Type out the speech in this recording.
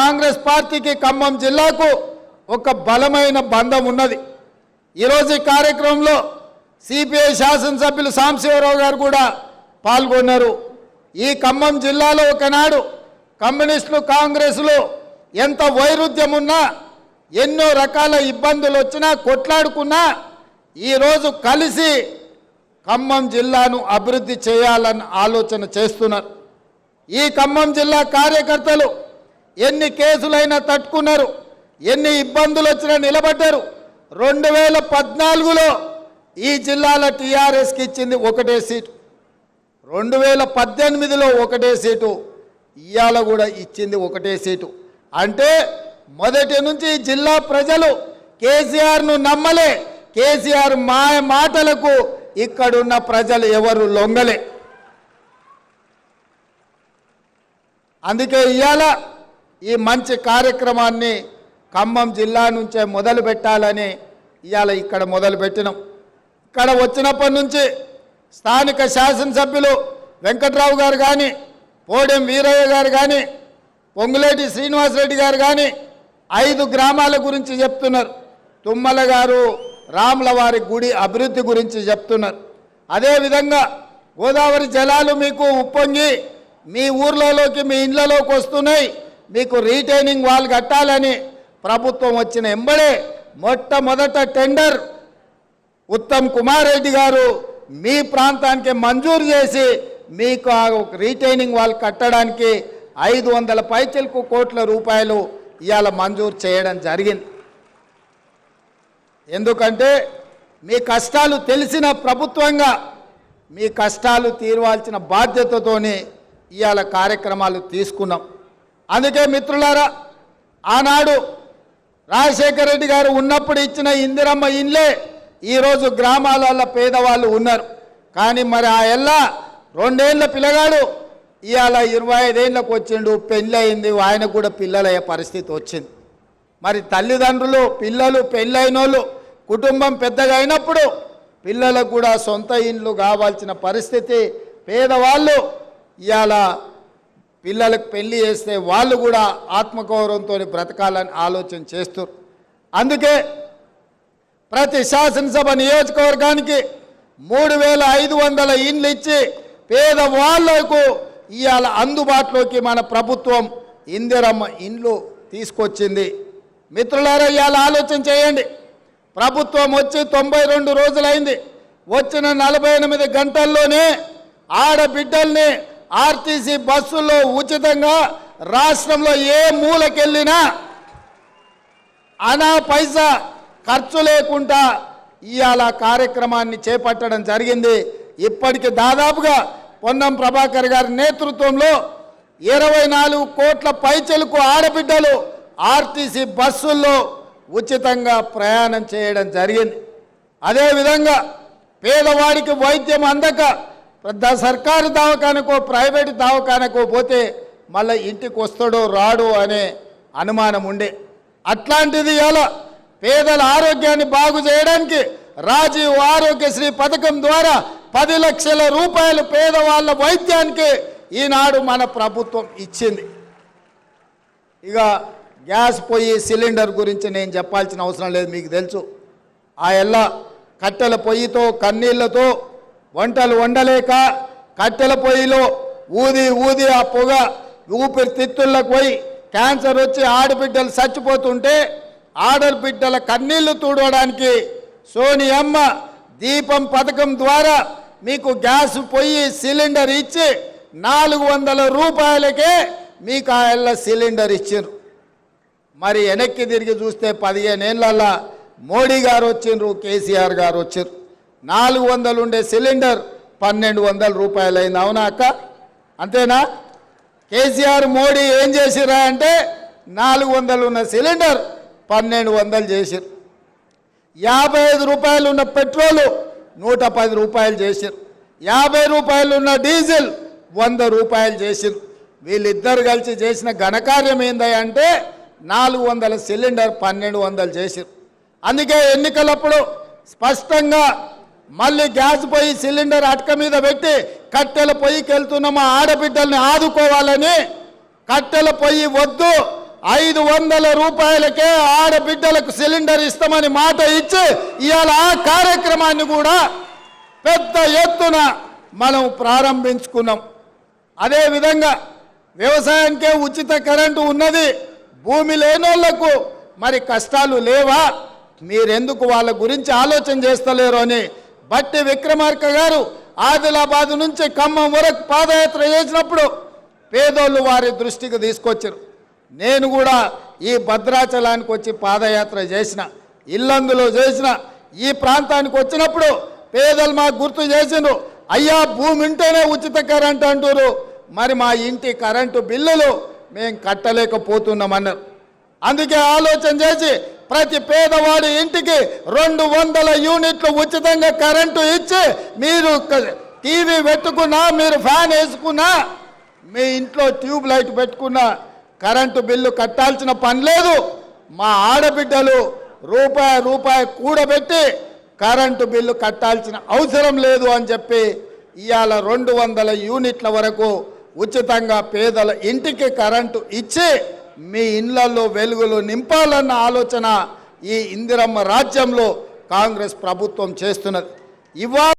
కాంగ్రెస్ పార్టీకి ఖమ్మం జిల్లాకు ఒక బలమైన బంధం ఉన్నది. ఈరోజు ఈ కార్యక్రమంలో సిపిఐ శాసనసభ్యులు సాంబశివరావు గారు కూడా పాల్గొన్నారు. ఈ ఖమ్మం జిల్లాలో ఒకనాడు కమ్యూనిస్టులు కాంగ్రెస్లు ఎంత వైరుధ్యం ఉన్నా ఎన్నో రకాల ఇబ్బందులు వచ్చినా కొట్లాడుకున్నా ఈరోజు కలిసి ఖమ్మం జిల్లాను అభివృద్ధి చేయాలని ఆలోచన చేస్తున్నారు. ఈ ఖమ్మం జిల్లా కార్యకర్తలు ఎన్ని కేసులైనా తట్టుకున్నారు ఎన్ని ఇబ్బందులు వచ్చినా నిలబడ్డారు. రెండు వేల పద్నాలుగులో ఈ జిల్లాలో టీఆర్ఎస్కి ఇచ్చింది ఒకటే సీటు. రెండు వేల పద్దెనిమిదిలో ఒకటే సీటు ఇవాళ కూడా ఇచ్చింది ఒకటే సీటు. అంటే మొదటి నుంచి ఈ జిల్లా ప్రజలు కేసీఆర్ను నమ్మలే కేసీఆర్ మాయ మాటలకు ఇక్కడున్న ప్రజలు ఎవరు లొంగలే. అందుకే ఇవాళ ఈ మంచి కార్యక్రమాన్ని ఖమ్మం జిల్లా నుంచే మొదలు పెట్టాలని ఇవాళ ఇక్కడ మొదలు పెట్టినాం. ఇక్కడ వచ్చినప్పటి నుంచి స్థానిక శాసనసభ్యులు వెంకట్రావు గారు కానీ పోడెం వీరయ్య గారు కానీ పొంగులేటి శ్రీనివాసరెడ్డి గారు కానీ ఐదు గ్రామాల గురించి చెప్తున్నారు. తుమ్మల గారు రాములవారి గుడి అభివృద్ధి గురించి చెప్తున్నారు. అదేవిధంగా గోదావరి జలాలు మీకు ఉప్పొంగి మీ ఊర్లలోకి మీ ఇళ్ళలోకి వస్తున్నాయి. మీకు రీటైనింగ్ వాల్ కట్టాలని ప్రభుత్వం వచ్చిన ఎంబడే మొట్టమొదట టెండర్ ఉత్తమ్ కుమార్ రెడ్డి గారు మీ ప్రాంతానికి మంజూరు చేసి మీకు ఆ రీటైనింగ్ వాల్ కట్టడానికి ఐదు వందల పైచలకు కోట్ల రూపాయలు ఇవాళ మంజూరు చేయడం జరిగింది. ఎందుకంటే మీ కష్టాలు తెలిసిన ప్రభుత్వంగా మీ కష్టాలు తీరవాల్సిన బాధ్యతతోనే ఇవాళ కార్యక్రమాలు తీసుకున్నాం. అందుకే మిత్రులారా ఆనాడు రాజశేఖర రెడ్డి గారు ఉన్నప్పుడు ఇచ్చిన ఇందిరమ్మ ఇండ్లే ఈరోజు గ్రామాలలో పేదవాళ్ళు ఉన్నారు. కానీ మరి ఆ ఎల్లా రెండేళ్ళ పిల్లగాడు ఇవాళ ఇరవై ఐదేళ్ళకు వచ్చిండు పెళ్ళయింది ఆయన ఆయనకు కూడా పిల్లలయ్యే పరిస్థితి వచ్చింది. మరి తల్లిదండ్రులు పిల్లలు పెళ్ళైనోళ్ళు కుటుంబం పెద్దగా అయినప్పుడు పిల్లలకు కూడా సొంత ఇండ్లు కావాల్సిన పరిస్థితి పేదవాళ్ళు ఇవాళ పిల్లలకు పెళ్ళి చేస్తే వాళ్ళు కూడా ఆత్మగౌరవంతో బ్రతకాలని ఆలోచన చేస్తారు అందుకే ప్రతి శాసనసభ నియోజకవర్గానికి మూడు వేల ఐదు వందల ఇండ్లు ఇచ్చి పేదవాళ్ళకు ఇవాళ అందుబాటులోకి మన ప్రభుత్వం ఇందిరమ్మ ఇండ్లు తీసుకొచ్చింది. మిత్రులారా ఇవాళ ఆలోచన చేయండి. ప్రభుత్వం వచ్చి తొంభై రెండు రోజులైంది. వచ్చిన నలభై ఎనిమిది గంటల్లోనే ఆడబిడ్డల్ని ఆర్టీసీ బస్సుల్లో ఉచితంగా రాష్ట్రంలో ఏ మూలకెళ్ళినా అనా పైసా ఖర్చు లేకుండా ఇవాళ కార్యక్రమాన్ని చేపట్టడం జరిగింది. ఇప్పటికి దాదాపుగా పొన్నం ప్రభాకర్ గారి నేతృత్వంలో ఇరవై నాలుగు కోట్ల పైచలకు ఆడబిడ్డలు ఆర్టీసీ బస్సుల్లో ఉచితంగా ప్రయాణం చేయడం జరిగింది. అదేవిధంగా పేదవాడికి వైద్యం అందక పెద్ద సర్కారు దవాఖానకో ప్రైవేటు దవాఖానకో పోతే మళ్ళీ ఇంటికి వస్తాడో రాడో అనే అనుమానం ఉండే. అట్లాంటిది ఎలా? పేదల ఆరోగ్యాన్ని బాగు చేయడానికి రాజీవ్ ఆరోగ్యశ్రీ పథకం ద్వారా పది లక్షల రూపాయలు పేదవాళ్ళ వైద్యానికి ఈనాడు మన ప్రభుత్వం ఇచ్చింది. ఇక గ్యాస్ పొయ్యి సిలిండర్ గురించి నేను చెప్పాల్సిన అవసరం లేదు మీకు తెలుసు. ఆ ఎల్ల కట్టెల పొయ్యితో కన్నీళ్ళతో వంటలు వండలేక కట్టెల పొయ్యిలో ఊది ఊది ఆ పొగ ఊపిరితిత్తుల్లోకి పోయి క్యాన్సర్ వచ్చి ఆడబిడ్డలు చచ్చిపోతుంటే ఆడబిడ్డల కన్నీళ్ళు తూడవడానికి సోనియమ్మ దీపం పథకం ద్వారా మీకు గ్యాస్ పొయ్యి సిలిండర్ ఇచ్చి నాలుగు వందల రూపాయలకే మీకు ఆ సిలిండర్ ఇచ్చిండ్రు. మరి వెనక్కి తిరిగి చూస్తే పదిహేనేళ్ళల్లా మోడీ గారు వచ్చిండ్రు కేసీఆర్ గారు వచ్చారు నాలుగు వందలు ఉండే సిలిండర్ పన్నెండు వందల రూపాయలు అయింది అవునా అక్క? అంతేనా? కేసీఆర్ మోడీ ఏం చేసిరా అంటే నాలుగు వందలు ఉన్న సిలిండర్ పన్నెండు వందలు చేసిరు యాభై ఐదు రూపాయలు ఉన్న పెట్రోలు నూట పది రూపాయలు చేసిరు యాభై రూపాయలు ఉన్న డీజిల్ వంద రూపాయలు చేసిరు వీళ్ళిద్దరు కలిసి చేసిన ఘనకార్యం ఏందంటే నాలుగు వందల సిలిండర్ పన్నెండు వందలు చేసిరు అందుకే ఎన్నికలప్పుడు స్పష్టంగా మళ్ళీ గ్యాస్ పొయ్యి సిలిండర్ అటక మీద పెట్టి కట్టెల పొయ్యికి వెళ్తున్న మా ఆడబిడ్డల్ని ఆదుకోవాలని కట్టెల పొయ్యి వద్దు ఐదు వందల రూపాయలకే ఆడబిడ్డలకు సిలిండర్ ఇస్తామని మాట ఇచ్చి ఇవాళ ఆ కార్యక్రమాన్ని కూడా పెద్ద ఎత్తున మనం ప్రారంభించుకున్నాం. అదేవిధంగా వ్యవసాయానికే ఉచిత కరెంటు ఉన్నది భూమి లేనోళ్ళకు మరి కష్టాలు లేవా? మీరెందుకు వాళ్ళ గురించి ఆలోచన చేస్తలేరు అని బట్టి విక్రమార్క గారు ఆదిలాబాద్ నుంచి ఖమ్మం వరకు పాదయాత్ర చేసినప్పుడు పేదోళ్ళు వారి దృష్టికి తీసుకొచ్చారు. నేను కూడా ఈ భద్రాచలానికి వచ్చి పాదయాత్ర చేసిన ఇల్లందులో చేసిన ఈ ప్రాంతానికి వచ్చినప్పుడు పేదలు మాకు గుర్తు చేసిండ్రు అయ్యా భూమి ఉంటేనే ఉచిత కరెంట్ అంటారు మరి మా ఇంటి కరెంటు బిల్లులు మేము కట్టలేకపోతున్నామన్నారు. అందుకే ఆలోచన చేసి ప్రతి పేదవాడి ఇంటికి రెండు వందల యూనిట్లు ఉచితంగా కరెంటు ఇచ్చి మీరు టీవీ పెట్టుకున్నా మీరు ఫ్యాన్ వేసుకున్నా మీ ఇంట్లో ట్యూబ్ లైట్ పెట్టుకున్నా కరెంటు బిల్లు కట్టాల్సిన పని లేదు. మా ఆడబిడ్డలు రూపాయి రూపాయి కూడబెట్టి కరెంటు బిల్లు కట్టాల్సిన అవసరం లేదు అని చెప్పి ఇవాళ రెండు వందల యూనిట్ల వరకు ఉచితంగా పేదల ఇంటికి కరెంటు ఇచ్చి మీ ఇళ్ళలో వెలుగులు నింపాలన్న ఆలోచన ఈ ఇందిరమ్మ రాజ్యంలో కాంగ్రెస్ ప్రభుత్వం చేస్తున్నది. ఇవాళ